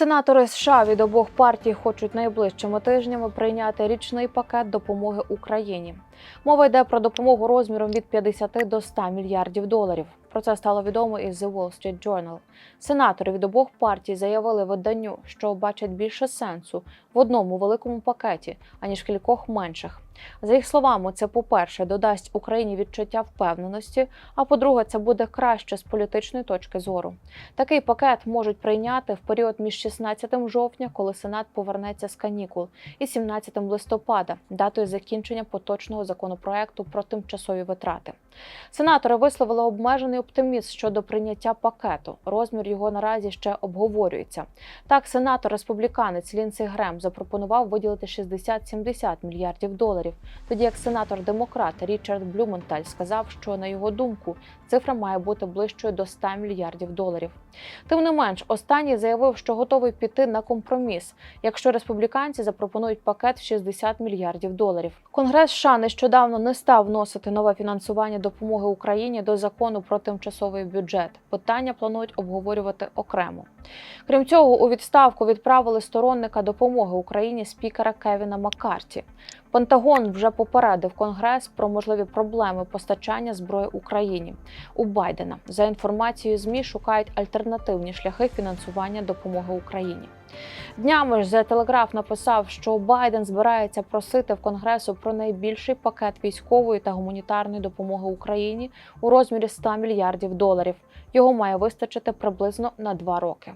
Сенатори США від обох партій хочуть найближчими тижнями прийняти річний пакет допомоги Україні. Мова йде про допомогу розміром від 50 до 100 мільярдів доларів. Про це стало відомо із The Wall Street Journal. Сенатори від обох партій заявили виданню, що бачать більше сенсу в одному великому пакеті, аніж кількох менших. За їх словами, це, по-перше, додасть Україні відчуття впевненості, а по-друге, це буде краще з політичної точки зору. Такий пакет можуть прийняти в період між 16 жовтня, коли Сенат повернеться з канікул, і 17 листопада, датою закінчення поточного законопроекту про тимчасові витрати. Сенатори висловили обмежений оптимізм щодо прийняття пакету. Розмір його наразі ще обговорюється. Так, сенатор республіканець Лінсей Грем запропонував виділити 60-70 мільярдів доларів, тоді як сенатор-демократ Річард Блюменталь сказав, що на його думку цифра має бути ближчою до 100 мільярдів доларів. Тим не менш, останній заявив, що готовий піти на компроміс, якщо республіканці запропонують пакет в 60 мільярдів доларів. Конгрес США нещодавно не став вносити нове фінансування допомоги Україні до закону про тимчасовий бюджет. Питання планують обговорювати окремо. Крім цього, у відставку відправили сторонника допомоги Україні спікера Кевіна Маккарті. Пентагон вже попередив Конгрес про можливі проблеми постачання зброї Україні у Байдена. За інформацією ЗМІ шукають альтернативні шляхи фінансування допомоги Україні. Днями ж The Telegraph написав, що Байден збирається просити в Конгресу про найбільший пакет військової та гуманітарної допомоги Україні у розмірі 100 мільярдів доларів. Його має вистачити приблизно на два роки.